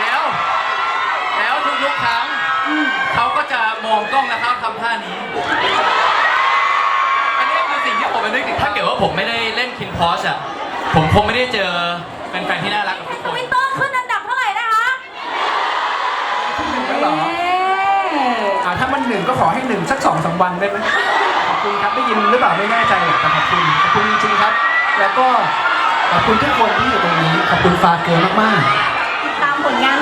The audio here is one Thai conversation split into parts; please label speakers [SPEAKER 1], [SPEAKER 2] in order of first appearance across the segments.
[SPEAKER 1] แล้ว แล้วทุกๆครั้งเขาก็จะมองกล้องแล้วเขาทำท่านี้ อันนี้คือสิ่งที่ผมเป็นนึกถึงถ้าเกิดว่าผมไม่ได้เล่นคินพอชอะ ผมคงไม่ได้เจอแฟนๆที่น่ารักกับทุก
[SPEAKER 2] ท
[SPEAKER 1] คน
[SPEAKER 2] วิตเตอร์ขึ้นอันดับเท่าไหร่นะคะ
[SPEAKER 3] หนึ่งแล้วเหรอ
[SPEAKER 2] เอ๊ะ
[SPEAKER 3] อ่าถ้ามันหนึ่งก็ขอให้หนึ่งสักสองสามวันได้ไหมขอบคุณครับได้ยินหรือเปล่าไม่แน่ใจหรอกแต่ขอบคุณขอบคุณจริงๆครับ แล้วก็ขอบคุณทุกคนที่อยู่ตรงนี้ขอบคุณฟาเกอร์มากๆ
[SPEAKER 2] ติดตาม ผลงาน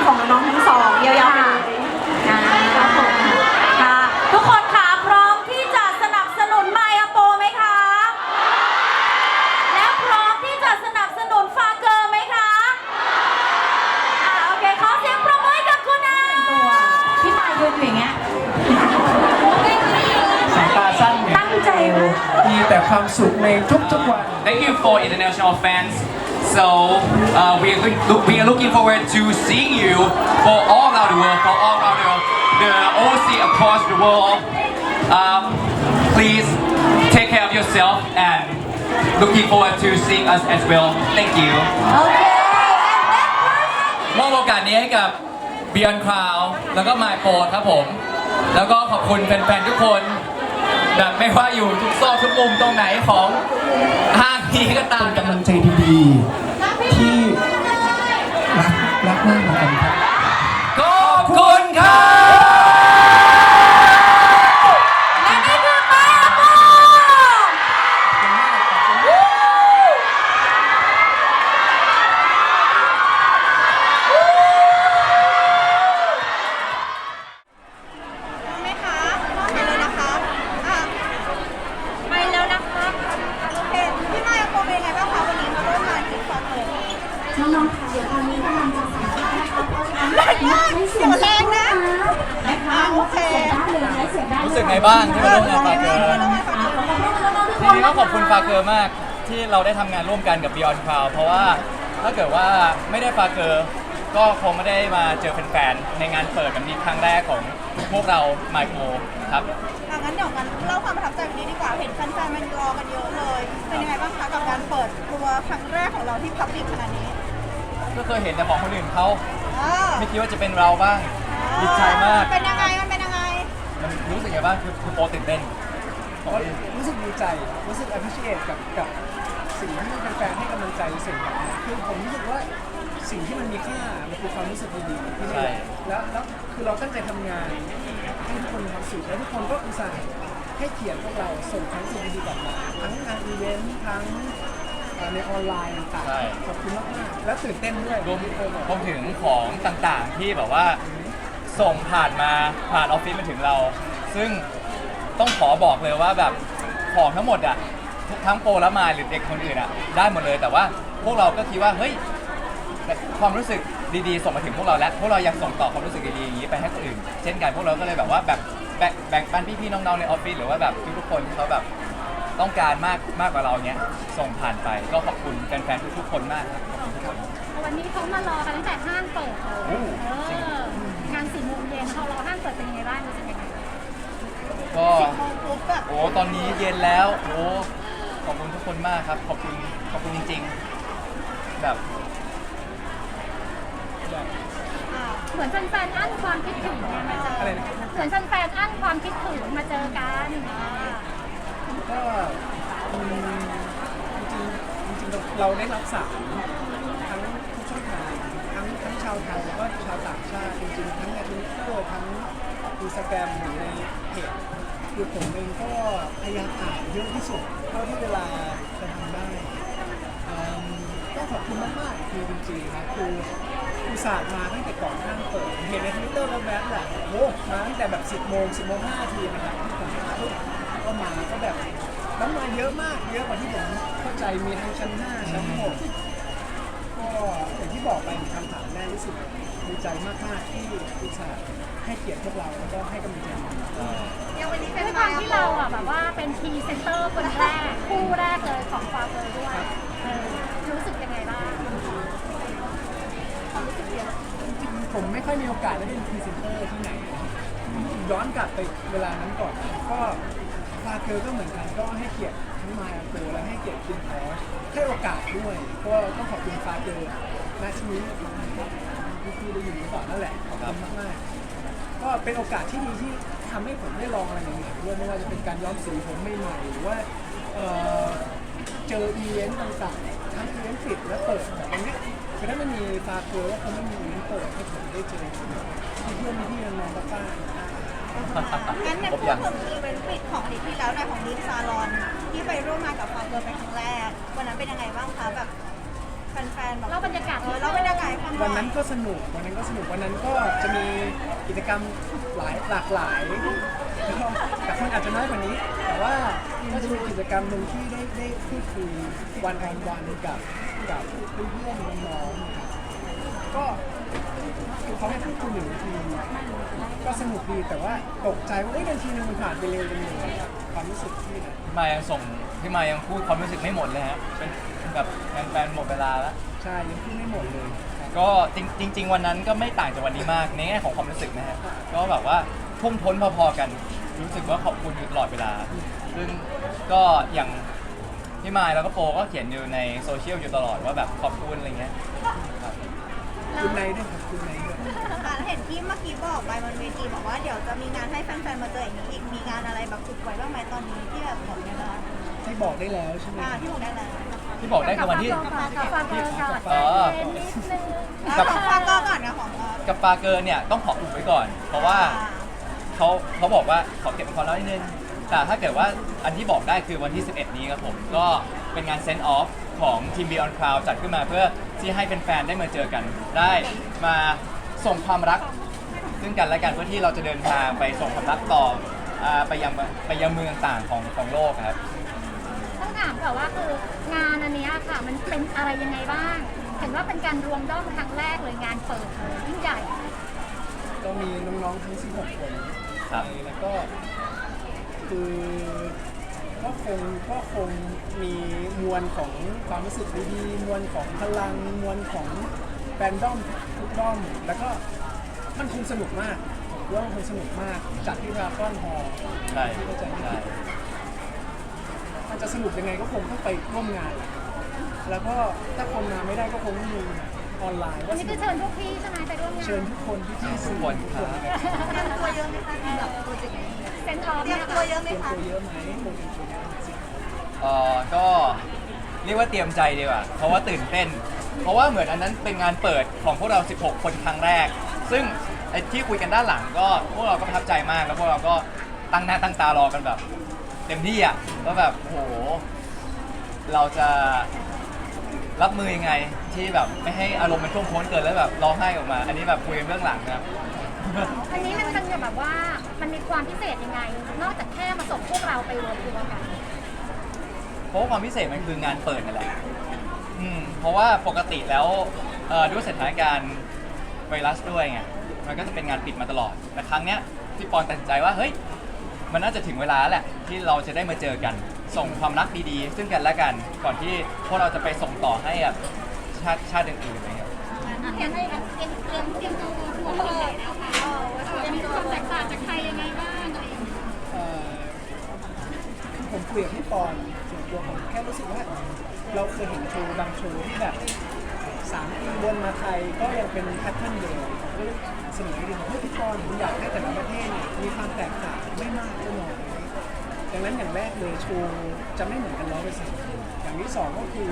[SPEAKER 1] forward to seeing you for all around the world, for all around the, the OC across the world. Um, please take care of yourself and looking forward to seeing us as well. Thank you.
[SPEAKER 2] โอเค
[SPEAKER 1] มอบโอกาสนี้ให้กับ Beyond Cloud แล้วก็ My p o ครับผม แล้วก็ขอบคุณแฟนๆ ทุกคน แบบไม่ว่าอยู่ทุกซอกทุกมุมตรงไหนของห้างนี้ก็ตาม
[SPEAKER 3] เป็นกำลังใจดีๆ ที่รัก รัก
[SPEAKER 2] ได้
[SPEAKER 1] ทำงานร่วมกันกับ Beyond Cloud เพราะว่าถ้าเกิดว่าไม่ได้ฟาเกอร์ก็คงไม่ได้มาเจอแฟนๆในงานเปิดแบบนี้ครั้งแรกของพวกเรา My p o ครับ
[SPEAKER 4] อะงั้นเดี๋ยวกันเล่าความประทับใจวันนี้ดีกว่า เห็นแฟนๆมันรอกันเยอะเลย เป็นยังไงบ้างคะกับการเปิดตัวครั้งแรกของเราที่พับลิกขนาดนี้
[SPEAKER 1] ก็เคยเห็นแต่ของคนอื่นเขา
[SPEAKER 4] อ่า
[SPEAKER 1] ไม่คิดว่าจะเป็นเราบ้าง ดีใจมาก
[SPEAKER 4] เป็นยังไง มันเป็นยังไง
[SPEAKER 1] มันรู้สึกไงบ้างคือคือโปรตื่นเต้น
[SPEAKER 3] ก็รู้สึกดีใจ รู้สึก appreciate กับกับ สิ่งที่แฟนๆให้กำลังใจสิ่งแบบนี้คือผมรู้สึกว่าสิ่งที่มันมีค่ามันคือความรู้สึกดีๆที่
[SPEAKER 1] ใช่
[SPEAKER 3] นี่แล้วแล้วคือเราตั้งใจทำงานให้ทุกคนมีความสุขแล้วทุกคนก็อุตส่าห์ให้เกียรติพวกเราส่งทั้งสิ่งดีๆกลับมาทั้งงานอีเวนต์ทั้งเอ่อในออนไลน์ต่าง
[SPEAKER 1] ใช่
[SPEAKER 3] ๆขอบคุณมากๆแล้วตื่นเต้นด้วย
[SPEAKER 1] รวม
[SPEAKER 3] ที่เคยบอก
[SPEAKER 1] รวมถึงของต่างๆที่แบบว่าส่งผ่านมาผ่านออฟฟิศมาถึงเรา ซึ่งต้องขอบอกเลยว่าแบบของทั้งหมดอะ ทั้งโปรและมายหรือเด็กคนอื่นอะได้หมดเลยแต่ว่าพวกเราก็คิดว่าเฮ้ยความรู้สึกดีๆ ส่งมาถึงพวกเราแล้วพวกเราอยากส่งต่อความรู้สึกดีๆอย่างนี้ไปให้คนอื่น เช่นกันพวกเราก็เลยแบบว่าแบบแบ่งแบ่งปันพี่ๆน้องๆในออฟฟิศหรือว่าแบบทุกๆคนที่เขาแบบต้องการมากมากกว่าเราเนี้ยส่งผ่านไปก็ขอบคุณแฟนๆทุกๆคนมากครับขอบคุณทุกคน
[SPEAKER 5] วันนี้เขามารอกันตั้งแต่ห้างเปิดเลย
[SPEAKER 1] โอ้
[SPEAKER 5] เอ
[SPEAKER 1] จริง
[SPEAKER 5] องานสี่โมงเย็นพอรอห้างเปิดเป็นยังไงบ้างรู้สึกยังไง
[SPEAKER 1] ก็
[SPEAKER 4] มองปุ๊บแบบ
[SPEAKER 1] โอ้ตอนนี้เย็นแล้วโอ้ ขอบคุณทุกคนมากครับขอบคุณขอบคุณจริง ๆ แบบ
[SPEAKER 4] อ่า
[SPEAKER 5] เหมือนแฟนๆอั้นความคิดถึงเนี่ยมาเจอ
[SPEAKER 3] อะไรนะ
[SPEAKER 5] เหมือนแฟนๆอั้นความคิดถึงมาเจอกันอ่า
[SPEAKER 3] ก็อืมจริงๆจริงๆเราได้รับสารทั้งทุกช่องทางทั้งทั้งชาวไทยแล้วก็ชาวต่างชาติจริงๆทั้งในทวิตเตอร์ทั้งอินสตาแกรมหรือในเพจ คือผมเองก็พยายามอ่านเยอะที่สุดเท่าที่เวลาจะทำได้ก็ขอบคุณมากๆคือจริงๆนะคืออุตส่าห์มาตั้งแต่ก่อนห้างเปิดเห็นในทวิตเตอร์แล้วแวบแหละโอ้มาตั้งแต่แบบ 10โมง10โมง5นาทีนะครับที่ผมปุ๊บก็มาก็แบบน้ำมาเยอะมากเยอะกว่าที่ผมเข้าใจมีทั้งชั้น5ชั้น6ก็อย่างที่บอกไปคำถามแรกรู้สึกดีใจมาก ๆ ที่อุตส่าห์ให้เกียรติพวกเราแล้วก็ให้กำลังใจเรา
[SPEAKER 5] ที่เราอะแบบว่าเป็นพรีเซนเตอร์คนแรกคู่แรกเลยของฟาเบอร์ด้วยเออรู้สึกยังไงบ้าง
[SPEAKER 3] จริงๆผมไม่ค่อยมีโอกาสได้เป็นพรีเซนเตอร์ที่ไหนนะย้อนกลับไปเวลานั้นก่อน ก็ฟาเกอร์ก็เหมือนกันก็ให้เกียรติทั้งมาโกและให้เกียรติคุณพอให้โอกาสด้วย ก็ต้องขอบคุณฟาเกอร์นาทีนี้นะครับที่พี่ได้ยินหรือเปล่านั่นแหละขอบคุณมากๆก็เป็นโอกาสที่ดีที่ ทำให้ผมได้ลองอะไรใหม่ๆด้วยไม่ว่าจะเป็นการย้อมสีผมใหม่ๆหรือว่าเจออีเวนต์ต่างๆทั้งอีเวนต์ปิดและเปิดแบบนี้คือถ้ามันมีฟาเกอร์แล้วเขาไม่มีอีเวนต์เปิดให้ผมได้เจอเพื่อนๆพี่ๆน้องๆป้าๆ
[SPEAKER 4] งั้นเนี่ย
[SPEAKER 1] ครบ
[SPEAKER 4] พู
[SPEAKER 1] ยั
[SPEAKER 4] ด
[SPEAKER 1] ง
[SPEAKER 4] ถึงอีเวนต์ปิดของอาทิตย์ที่แล้วในของดีมซาลอนที่ไปร่วมงานกับฟาเกอร์เป็นครั้งแรกวันนั้นเป็นยังไงบ้างคะแบบ แฟนๆแบบ
[SPEAKER 5] เล่าบรรยากาศ
[SPEAKER 4] เออเล่าบรรยากาศให้ฟังหน่
[SPEAKER 3] วั
[SPEAKER 4] อนย
[SPEAKER 3] นั้นก็สนุกวันนั้นก็สนุกวันนั้นก็จะมีกิจกรรมหลายหลากหลายแต่คนอาจจะน้อยกว่านี้ แต่ว่าก็จะมีกิจกรรมหนึ่งที่ได้ได้พูดคุยวันออนวันกับกับเพื่อนๆน้องๆนะครับก็คือเขาให้พูดคุยหนึ่งนาทีก็สนุกดีแต่ว่าตกใจว่าเอ้ยนาทีนึงมันผ่านไปเร็วจังเลยความรู้สึกที่นะ
[SPEAKER 1] พี่มายังส่ง พี่มายังพูดความรู้สึกไม่หมดเลยฮะเป็นแบบแฟนๆหมดเวลาแล้ว
[SPEAKER 3] ใช่ยังพูดไม่หมดเลยครับ
[SPEAKER 1] ก็จริงจริง ๆ วันนั้นก็ไม่ต่างจากวันนี้มากในแง่ของความรู้สึกนะฮะก็แบบว่าทุ่มท้นพอๆกัน รู้สึกว่าขอบคุณอยู่ตลอดเวลา ซึ่งก็อย่างพี่มายแล้วก็โปก็เขียนอยู่ในโซเชียลอยู่ตลอดว่าแบบขอบคุณอะไรเงี้ยครับ
[SPEAKER 3] คุณนายด้วยครับคุณนายด้วย
[SPEAKER 4] ค่ะแล้วเห็นที่เมื่อกี้บอกไปบนเวทีบอกว่าเดี๋ยวจะมีงานให้แฟนๆมาเจออย่างนี้อีกมีงานอะไรแบบจุดไว้บ้างไหมตอนนี้ที่แบบบอกได้แล้ว
[SPEAKER 3] ที่บอกได้แล้วใช่ไหม
[SPEAKER 4] อ่าที่บอกได้แล้ว
[SPEAKER 1] ที่บอกได้คือวันที่
[SPEAKER 5] กับฟาเกอร์ก่อน
[SPEAKER 1] อ๋อ
[SPEAKER 5] ใจเย็นนิดนึง
[SPEAKER 4] แล้วของฟาเกอร์ก่อนนะของเออ
[SPEAKER 1] กับปาเกอร์เนี่ยต้องขออุบไว้ก่อน เพราะว่าเขาเขาบอกว่าขอเก็บเป็นความลับนิดนึง แต่ถ้าเกิดว่าอันที่บอกได้คือวันที่ 11 นี้ครับผม ก็เป็นงานเซนต์ออฟของทีม Beyond Cloud จัดขึ้นมาเพื่อที่ให้แฟนๆได้มาเจอกัน ได้มาส่งความรัก ซึ่งกันและกันเพื่อที่เราจะเดินทางไปส่งความรักต่ออ่าไปยังไปยังเมืองต่างๆของของโลกครับ
[SPEAKER 5] ต้องถามก่อนว่าคืองานอันเนี้ยค่ะ มันเป็นอะไรยังไงบ้าง เห็นว่าเป็นการรวมด้อมครั้งแรกเลยงานเปิดเลยยิ่งใหญ่
[SPEAKER 3] ก็มีน้องๆทั้ง 16 คน
[SPEAKER 1] ครับ
[SPEAKER 3] ไปแล้วก็คือก็คงก็คงมีมวลของความรู้สึกดีๆมวลของพลังมวลของแฟนด้อมทุกด้อม แล้วก็มันคงสนุกมากผมว่ามันคงสนุกมากจัดที่ราก้อนฮอลล์
[SPEAKER 1] ใช่
[SPEAKER 3] ที่เข้าใจ
[SPEAKER 1] ใช่
[SPEAKER 3] มันจะสนุกยังไงก็คงต้องไปร่วมงาน แล้วก็ถ้าคนมาไม่ได้ก็คงต้องมีออนไลน์
[SPEAKER 5] วั
[SPEAKER 3] ว่าน
[SPEAKER 5] นี้
[SPEAKER 3] ส
[SPEAKER 5] คื
[SPEAKER 3] นุ
[SPEAKER 5] อกเชิญพวกพี่ใช่ไหมไปร่วมงาน
[SPEAKER 3] เชิญทุกคนที่ที่
[SPEAKER 1] ทุ
[SPEAKER 3] สื่
[SPEAKER 1] ก
[SPEAKER 3] อ
[SPEAKER 1] คนครับ
[SPEAKER 4] เตรียมตัวเยอะไหมคะสำหรับโปรเจกต์นี้
[SPEAKER 5] เซนทอม
[SPEAKER 4] เตรีย
[SPEAKER 5] เนี่
[SPEAKER 4] ม
[SPEAKER 5] ย
[SPEAKER 4] ตัว
[SPEAKER 5] ค่ะ
[SPEAKER 4] เยอะไหม
[SPEAKER 3] เตรียม
[SPEAKER 4] คะ
[SPEAKER 3] ตัวเยอะไหมโปรเจกต์นี้
[SPEAKER 1] เอ่อก็เรียกว่าเตรียมใจดีกว่า เพราะว่าตื่นเต้น เพราะว่าเหมือนอันนั้นเป็นงานเปิดของพวกเรา 16 คนครั้งแรก ซึ่งไอ้ที่คุยกันด้านหลังก็พวกเราก็ประทับใจมาก แล้วพวกเราก็ตั้งหน้าตั้งตารอกันแบบ เต็มที่อะว่าแบบโอ้โห เราจะรับมือยังไงที่แบบไม่ให้อารมณ์มันท่วมท้นเกินแล้วแบบร้องไห้ออกมา อันนี้แบบคุยกันเบื้องหลังนะครับ
[SPEAKER 5] อันนี้มันมันแบบว่ามันมีความพิเศษยังไง นอกจากแค่มาส่งพวกเราไปรวมตัวกัน
[SPEAKER 1] เพราะว่าความพิเศษมันคืองานเปิดนั่นแหละอืมเพราะว่าปกติแล้วเอ่อด้วยสถานการณ์ไวรัสด้วยไง มันก็จะเป็นงานปิดมาตลอด แต่ครั้งเนี้ยพี่ปอนตัดสินใจว่าเฮ้ย มันน่าจะถึงเวลาแหละที่เราจะได้มาเจอกัน ส่งความรักดีๆ ซึ่งกันและกันก่อนที่พวกเราจะไปส่งต่อให้กับชาติชาติอื่นๆอะไรเงี้ย
[SPEAKER 5] เตรียมเตรียมเตรียมเตรียมตัวทัวร์เลยนะคะจะมีความแตกต่างจากใครยังไงบ้างอะไรอย่างเงี้ย
[SPEAKER 3] เอ่อผมคุยกับพี่ปอนส่วนตัวผมแค่รู้สึกว่า เราเคยเห็นโชว์บางโชว์ที่แบบสามปีวนมาไทยก็ยังเป็นแพทเทิร์นเดิม สนอให้ดูว่าเฮ้ยพี่ปอนผมอยากให้แต่ละประเทศเนี่ยมีความแตกต่างไม่มากก็น้อยดังนั้นอย่างแรกเลยโชว์จะไม่เหมือนกันร้อยเปอร์เซ็นต์อย่างที่สองก็คือ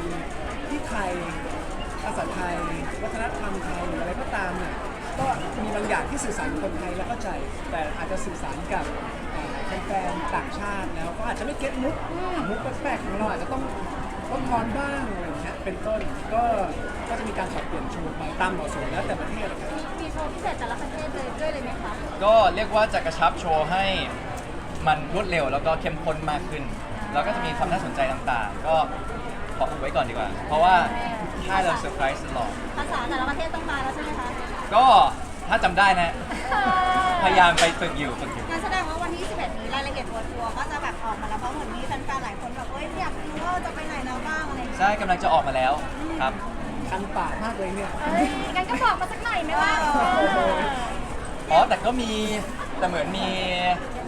[SPEAKER 3] ที่ไทยภาษาไทย วัฒนธรรมไทยหรืออะไรก็ตามเนี่ยก็มีบางอย่างที่สื่อสารกับคนไทยแล้วเข้าใจ แต่อาจจะสื่อสารกับแฟนๆต่างชาติแล้วก็อาจจะไม่เก็ตมุกมุกแปลกๆของเราอาจจะต้อง ต้องทอนบ้างอะไรอย่างเงี้ยเป็นต้นก็ก็จะมีการปรับเปลี่ยนโชว์ไปตามเหมาะสมแล้วแต่ประเทศนะครับ
[SPEAKER 5] มีโชว์พิเศษแต่ละประเทศเลยด้วยเลยไหมคะ
[SPEAKER 1] ก็เรียกว่าจะกระชับโชว์ให้มันรวดเร็วแล้วก็เข้มข้นมากขึ้น แล้วก็จะมีความน่าสนใจต่างๆ ก็ขออุบไว้ก่อนดีกว่า เพราะว่าถ้าเราเซอร์ไพรส์ตลอด
[SPEAKER 4] ภาษาแต่ละประเทศต้องมาแล้วใช่ไหมคะ
[SPEAKER 1] ก็ถ้าจำได้นะ พยายามไปฝึกอยู่ฝึกอยู่
[SPEAKER 4] งั้นแสดงว่าวันที่ 11 นี้รายละเอียดตัวทัวร์ก็จะ ฟนๆหลายคนแบบเอ้ยอยากรู้ว่าจะไปไหนแล้วบ้างอะไรอย่างเงี้ย
[SPEAKER 1] ใช่กำลังจะออกมาแล้วครับ
[SPEAKER 3] คันปากมากเลยเนี่ย
[SPEAKER 5] เอ้ยงั้นก็บอกมาสักหน่อยไหมว่า
[SPEAKER 1] อ๋อแต่ก็มีแต่เหมือนมี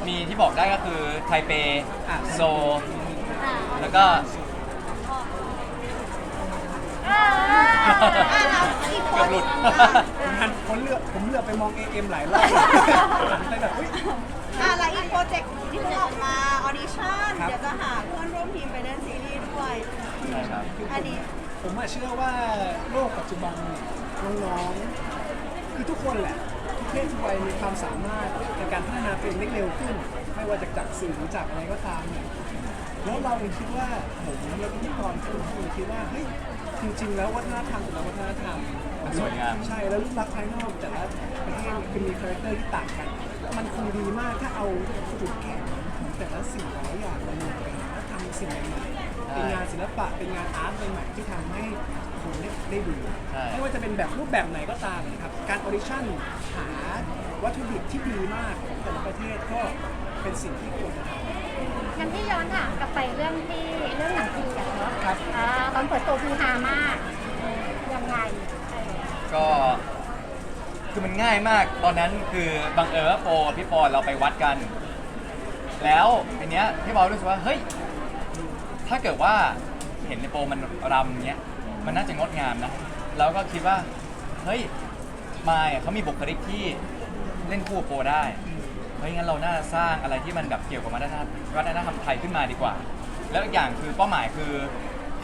[SPEAKER 1] มีที่บอกได้ก็คือไทเป
[SPEAKER 3] อะ
[SPEAKER 1] โซ
[SPEAKER 5] เอ
[SPEAKER 1] แล้วก็
[SPEAKER 4] อ่าแล้วอีกค
[SPEAKER 1] เกือนบหลุด
[SPEAKER 3] ผมหันผมเลือกผมเลือกไปมองเอ็มหลายรอบหันไปแบบเฮ้ย
[SPEAKER 4] อ่าแล้วอีกโปรเจกต์ที่เพิ่งออกมาออดิชั่น
[SPEAKER 3] ครับ
[SPEAKER 4] เดี๋ยวจะหาเพื่อนร่วมทีมไปเล่นซีรีส์ด้วย
[SPEAKER 1] ใช่ครับ
[SPEAKER 4] อันนี้
[SPEAKER 3] ผมอะเชื่อว่าโลกปัจจุบันเนี่ยน้องๆคือทุกคนแหละทุกเพศทุกวัยมีความสามารถในการพัฒนาตัวเองได้เร็วขึ้น ไม่ว่าจากจากสื่อหรือจากอะไรก็ตามเนี่ยแล้วเราเองคิดว่าผมและพิธีกรทุกคนคิดว่าเฮ้ยจริง ๆ แล้ววัฒนธรรมแต่ละวัฒนธรรม
[SPEAKER 1] มันสวยงาม
[SPEAKER 3] ใช่แล้วรูปลักษณ์ภายนอกแต่ละประเทศเนี่ยคือมีคาแรคเตอร์ที่ต่างกัน มันคงดีมากถ้าเอาจุดแข็งของแต่ละสิ่งแต่ละอย่างมารวมกันแล้วทำสิ่งใหม่ๆเป็นงานศิลปะเป็นงานอาร์ตใหม่ๆที่ทำให้คนได้ได้ดู
[SPEAKER 1] ใช่
[SPEAKER 3] ไม่ว่าจะเป็นแบบรูปแบบไหนก็ตามนะครับการออดิชั่นหาวัตถุดิบที่ดีมากของแต่ละประเทศก็เป็นสิ่งที่ควรจะทำ
[SPEAKER 5] งั้นที่ย้อนถามกลับไปเรื่องที่เรื่องหนังพีอะเนาะ
[SPEAKER 3] ครับ
[SPEAKER 5] อ่าตอนเปิดตัวคือฮามากยังไงเออ
[SPEAKER 1] ก็ คือมันง่ายมาก ตอนนั้นคือบังเอิญว่าโปรพี่ปอนเราไปวัดกัน แล้วทีเนี้ยพี่ปอนรู้สึกว่าเฮ้ยถ้าเกิดว่าเห็นในโปรมันรำเนี้ยมันน่าจะงดงามนะแล้วก็คิดว่าเฮ้ยมายเขามีบุคลิกที่เล่นคู่กับโปรได้เฮ้ยงั้นเราน่าจะสร้างอะไรที่มันแบบเกี่ยวกับวัฒนธรรมวัฒนธรรมไทยขึ้นมาดีกว่า แล้วอีกอย่างคือเป้าหมายคือ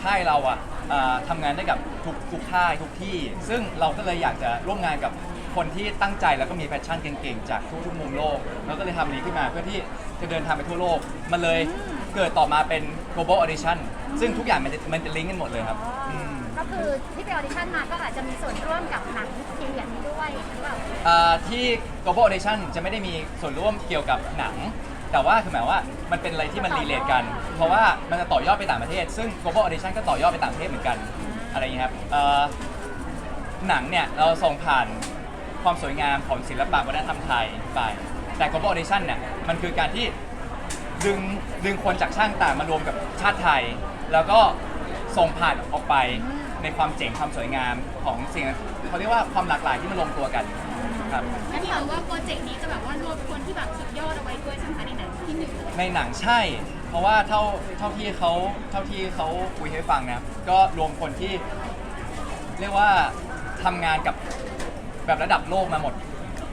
[SPEAKER 1] ค่ายเราอะอ่าทำงานได้กับทุกทุกค่ายทุกที่ ซึ่งเราก็เลยอยากจะร่วมงานกับ คนที่ตั้งใจแล้วก็มีแพชชั่นเก่งๆ จากทุกทุกๆมุมโลกเราก็เลยทำนี้ขึ้นมาเพื่อที่จะเดินทางไปทั่วโลก มันเลยเกิดต่อมาเป็น global audition ซึ่งทุกอย่างมันจะมันจะลิงก์กันหมดเลยครับม
[SPEAKER 5] ก็คือที่ไปออดิชั่นมาก็อาจจะมีส่วนร่วมกับหนังทีวีอันนี้ด้วยหรือเปล่า
[SPEAKER 1] อ่าที่ global audition จะไม่ได้มีส่วนร่วมเกี่ยวกับหนัง แต่ว่าคือหมายว่ามันเป็นอะไรที่มันรีเลทกัน เพราะว่ามันจะต่อยอดไปต่างประเทศ ซึ่ง global audition ก็ต่อยอดไปต่างประเทศเหมือนกันอะไรอย่างนี้ยครับเอ่อหนังเนี่ยเราส่งผ่าน ความสวยงามของศิลปะวัฒนธรรมไทยไป แต่ global audition เนี่ยมันคือการที่ดึงดึงคนจากช่างต่างมารวมกับชาติไทย แล้วก็ส่งผ่านออกไปในความเจ๋งความสวยงามของสิ่งเขาเรียกว่าความหลากหลายที่มันลงตัวกันครับ
[SPEAKER 6] งั้นแปลว่าโปรเจกต์นี้จะแบบว่ารวมคนที่แบบสุดยอดเอาไว้ด้วยใช่ไหมคะในหนังที่หนึ่งเลย
[SPEAKER 1] ในหนังใช่ เพราะว่าเท่าเท่าที่เขาเท่าที่เขาคุยให้ฟังนะก็รวมคนที่ เรียกว่าทำงานกับ แบบระดับโลกมาหมด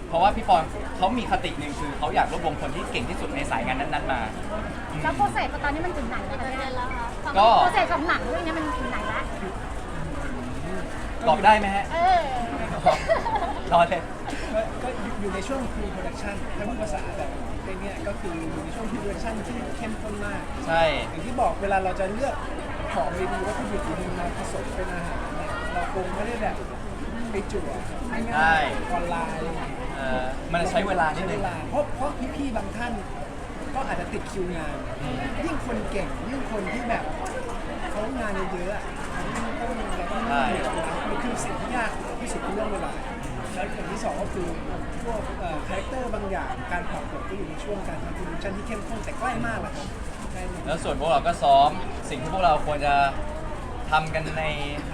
[SPEAKER 1] เพราะว่าพี่ปอนเขามีคติหนึ่งคือเขาอยากรวบรวมคนที่เก่งที่สุดในสายงานนั้นๆมา
[SPEAKER 5] แล้วโปรเซสตอนนี้มันถึงไหนแล้วคะเนี่ย
[SPEAKER 1] ก็
[SPEAKER 5] โปรเซสของหนังเรื่องนี้มันถึงไหนละ
[SPEAKER 1] บอกได้ไหมฮะ
[SPEAKER 5] เออ
[SPEAKER 1] รอเลย
[SPEAKER 3] ก็ก็อยู่ในช่วง pre production ถ้าพูดภาษาแบบในเนี้ยก็คืออยู่ในช่วง pre production ที่เข้มข้นมาก
[SPEAKER 1] ใช่
[SPEAKER 3] อย่างที่บอกเวลาเราจะเลือกของดีๆวัตถุดิบดีๆมาผสมเป็นอาหารเนี่ยเราคงไม่ได้แบบ ไปจั่วง่ายๆออนไลน์
[SPEAKER 1] เอ่อมันใช้เวลานิด
[SPEAKER 3] ใช้
[SPEAKER 1] นึ
[SPEAKER 3] เว
[SPEAKER 1] ง
[SPEAKER 3] ลาเพราะเพราะพี่ๆบางท่าน ก็อาจจะติดคิวงาน
[SPEAKER 1] อืม
[SPEAKER 3] ยิ่งคนเก่งยิ่งคนที่แบบเขางานเยอะๆอะยิ่งต้องเราต้องเหนื่อยมันคือสิ่งที่ยากที่สุดคือเรื่องเวลาแล้วอย่างที่สองก็คือพวกคาแรคเตอร์บางอย่างการปรับบทก็อยู่ในช่วงการทำโปรดักชันที่เข้มข้นแต่ใกล้มากแล้วครับใกล้มาก
[SPEAKER 1] แล้วส่วนพวกเราก็ซ้อมสิ่งที่พวกเราควรจะทำกันใน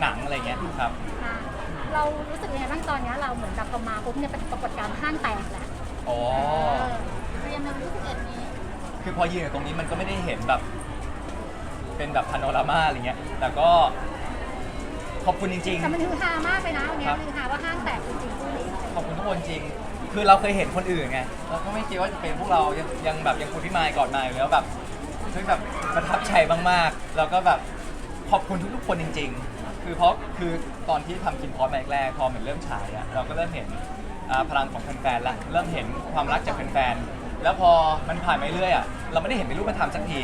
[SPEAKER 1] หนังอะไรเงี้ยครับ
[SPEAKER 5] ค่ะ เรารู้สึกยังไงบ้างตอนนี้เราเหมือนแบบพอมาปุ๊บเนี่ยเป็นปรากฏการณ์ห้างแตกแหละ
[SPEAKER 1] อ๋อ
[SPEAKER 5] เรียนในวันที่11นี้
[SPEAKER 1] คือพอยืนอยู่ตรงนี้มันก็ไม่ได้เห็นแบบ เป็นแบบพาโนรามาอะไรเงี้ย แต่ก็ขอบคุณจริง
[SPEAKER 5] แต่มันฮือฮามากเลยนะวันนี้
[SPEAKER 1] ครับ
[SPEAKER 5] ฮือฮาว่าห้างแตกจริงๆคู่นี้
[SPEAKER 1] ๆ ขอบคุณทุกคนจริง คือเราเคยเห็นคนอื่นไงเราก็ไม่คิดว่าจะเป็นพวกเรายังยังแบบยังคุณพี่มายก่อนมาอยู่แล้วแบบซึ่งแบบประทับใจมากๆ แล้วก็แบบขอบคุณทุกๆคนจริง ๆ คือเพราะคือตอนที่ทำคินพอสมาแรกๆพอมันเริ่มฉายอะเราก็เริ่มเห็นอ่าพลังของแฟนๆละเริ่มเห็นความรักจากแฟนๆแล้วพอมันผ่านไปเรื่อยอะเราไม่ได้เห็นเป็นรูปธรรมสักที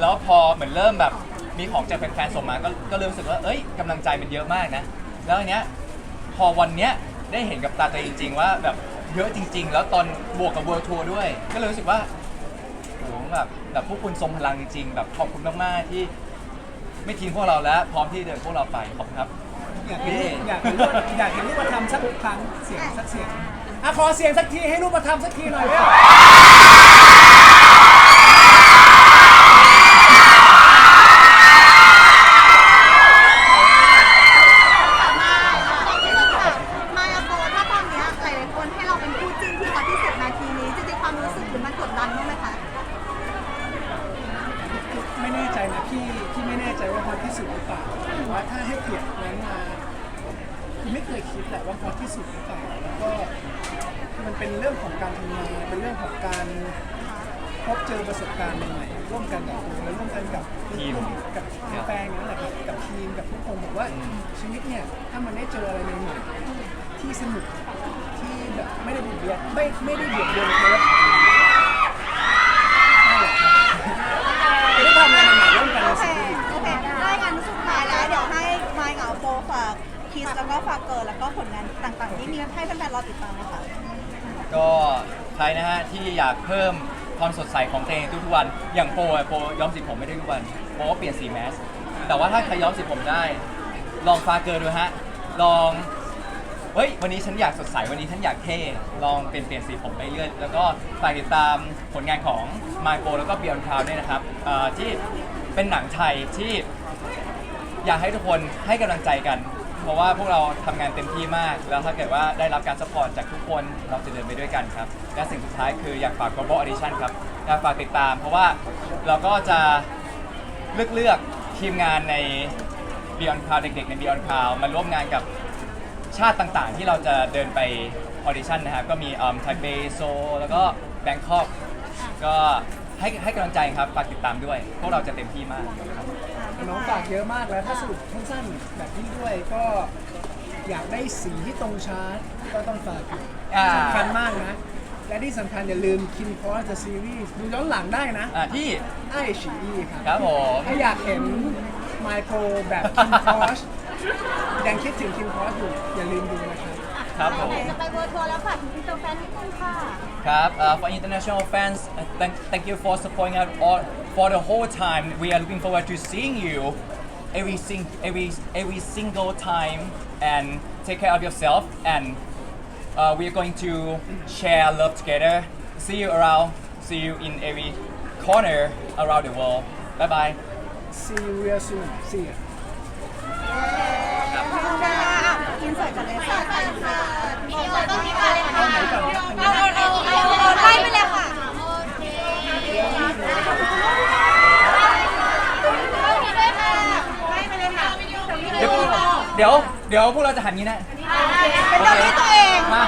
[SPEAKER 1] แล้วพอเหมือนเริ่มแบบมีของจากแฟนๆส่งมาก็ก็เริ่มรู้สึกว่าเอ้ยกำลังใจมันเยอะมากนะ แล้วอันเนี้ยพอวันเนี้ยได้เห็นกับตาตัวเองจริง ๆ ว่าแบบเยอะจริง ๆ แล้วตอนบวกกับเวิร์ทัวร์ด้วย ก็เลยรู้สึกว่า โอ้โหแบบแบบพวกคุณทรงพลังจริงๆแบบขอบคุณมากๆที่ ไม่ทิ้งพวกเราแล้ว พร้อมที่เดินพวกเราไปขอบคุณครับ
[SPEAKER 3] อยากเห็นอยากเห็นรูปอยากเห็นรูปธรรมสักครั้งเสียงสักเสียงอะขอเสียงสักทีให้รูปธรรมสักทีหน่อยเร็ว
[SPEAKER 4] นะพี่ที่ไม่แน่ใจว่าพอที่สุดหรือเปล่า
[SPEAKER 3] ว่าถ้าให้เปรียบนั้นมาคือไม่เคยคิดแหละว่าพอที่สุดหรือเปล่าแล้วก็มันเป็นเรื่องของการทำงานเป็นเรื่องของการพบเจอประสบการณ์ใหม่ๆร่วมกันกับคนและร่วมกันกับ
[SPEAKER 1] ทีม
[SPEAKER 3] กับแฟนนั่นแหละครับกับทีมกับทุกคนบอกว่าชีวิตเนี่ยถ้ามันได้เจออะไรใหม่ๆที่สนุกที่แบบไม่ได้เบียดเบียนไม่ไม่ได้เบียดเบียนใคร คิส
[SPEAKER 4] แล้วก็ฝากเกิร์แล้วก็ผลงานต่างๆที่มีให้แฟนๆรอติดตามเลยค่ะ
[SPEAKER 1] ก็ใครนะฮะที่อยากเพิ่มความสดใสของตัวเองทุกๆวัน อย่างโปรอะโปรย้อมสีผมไม่ได้ทุกวันโปรก็เปลี่ยนสีแมส แต่ว่าถ้าใครย้อมสีผมได้ ลองฟาเกอร์ดูฮะ ลอง เฮ้ย วันนี้ฉันอยากสดใส วันนี้ฉันอยากเท่ ลองเปลี่ยนเปลี่ยนสีผมไปเรื่อย แล้วก็ฝากติดตามผลงานของ My Pro แล้วก็ Beyond Cloud ด้วยนะครับเอ่อที่เป็นหนังไทยที่อยากให้ทุกคนให้กำลังใจกัน เพราะว่าพวกเราทำงานเต็มที่มาก แล้วถ้าเกิดว่าได้รับการสปอร์ตจากทุกคนเราจะเดินไปด้วยกันครับ และสิ่งสุดท้ายคืออยากฝาก Global Audition ครับอยากฝากติดตาม เพราะว่าเราก็จะเลือกเลือกทีมงานใน Beyond Cloud เด็กๆใน Beyond Cloud มาร่วมงานกับชาติต่างๆ ที่เราจะเดินไปออดิชั่นนะครับ ก็มีไทเปโซแล้วก็แบงคอกก็ให้ให้กำลังใจครับฝากติดตามด้วย พวกเราจะเต็มที่มากครับ
[SPEAKER 3] น้องฝากเยอะมากแล้วถ้าสรุปสั้นๆแบบนี้ด้วยก็อยากได้สีที่ตรงชาร์ตก็ต้องฝากอยู่
[SPEAKER 1] อ่า
[SPEAKER 3] สำคัญมากนะ และที่สำคัญอย่าลืมคินคอร์สซีรีส์ดูย้อนหลังได้นะ
[SPEAKER 1] อ่าที่
[SPEAKER 3] ไอชีอีครับ
[SPEAKER 1] ครับผม
[SPEAKER 3] ถ้าอยากเห็นไมโครแบบคินคอร์สยังคิดถึงคินคอร์สอยู่ อย่าลืมดูนะครับ
[SPEAKER 1] ครับผม
[SPEAKER 5] จะไปเวิร์ทัวร์แล้วฝากถึงอินเตอร์แฟนนิดนึงค่ะ
[SPEAKER 1] ครับ uh, for international fans uh, thank thank you for supporting us all for the whole time we are looking forward to seeing you every sing every every single time and take care of yourself and uh, we are going to share love together see you around see you in every corner around the world bye bye
[SPEAKER 3] see you real soon see you
[SPEAKER 4] ขอบคุณค่ะอินเสิร์ตกันเลยค่ะ
[SPEAKER 6] วิดีโอต้องมีการเลย
[SPEAKER 3] เอา
[SPEAKER 6] ค่ะ
[SPEAKER 3] ไหนก่อนนะ
[SPEAKER 4] เอาเอาเอาเอาเอาไล่ไปเลยค่ะ
[SPEAKER 6] เดี๋ย
[SPEAKER 1] ว เดี๋ยวพวกเราจะหันนี้นะ
[SPEAKER 4] เป็นเจ้นี้ตัวเอง มา